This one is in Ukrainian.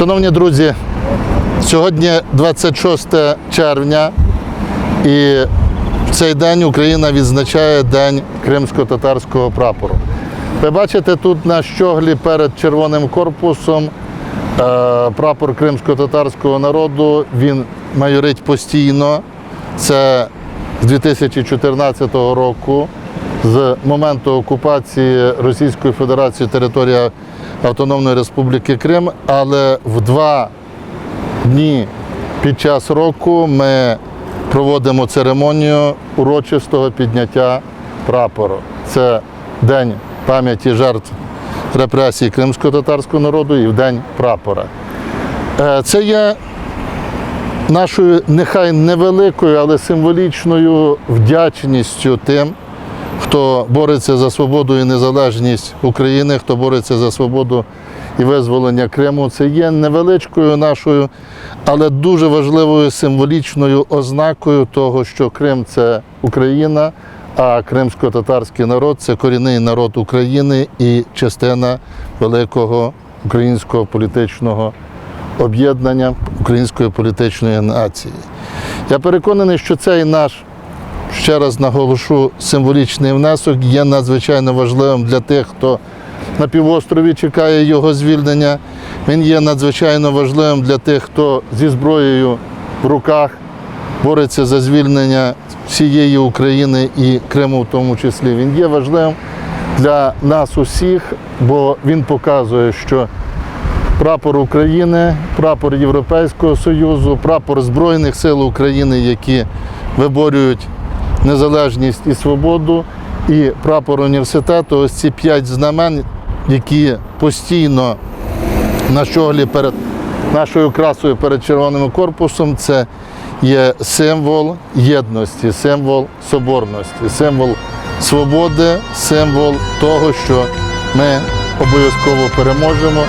Шановні друзі, сьогодні 26 червня, і в цей день Україна відзначає День кримсько-татарського прапору. Ви бачите тут на щоглі перед червоним корпусом е, прапор кримсько-татарського народу. Він майорить постійно. Це з 2014 року, з моменту окупації Російської Федерації територія Автономної Республіки Крим, але в два дні під час року ми проводимо церемонію урочистого підняття прапору. Це День пам'яті жертв репресій кримсько-татарського народу і в День прапора. Е, Це є нашою нехай невеликою, але символічною вдячністю тим, хто бореться за свободу і незалежність України, хто бореться за свободу і визволення Криму. Це є невеличкою нашою, але дуже важливою символічною ознакою того, що Крим це Україна, а кримсько-татарський народ це корінний народ України і частина великого українського політичного об'єднання української політичної нації. Я переконаний, що цей наш, ще раз наголошу, символічний внесок є надзвичайно важливим для тих, хто на півострові чекає його звільнення. Він є надзвичайно важливим для тих, хто зі зброєю в руках бореться за звільнення всієї України і Криму в тому числі. Він є важливим для нас усіх, бо він показує, що прапор України, прапор Європейського Союзу, прапор Збройних сил України, які виборюють незалежність і свободу, і прапор університету. Ось ці п'ять знамен, які постійно на щоглі перед нашою красою перед червоним корпусом, це є символ єдності, символ соборності, символ свободи, символ того, що ми обов'язково переможемо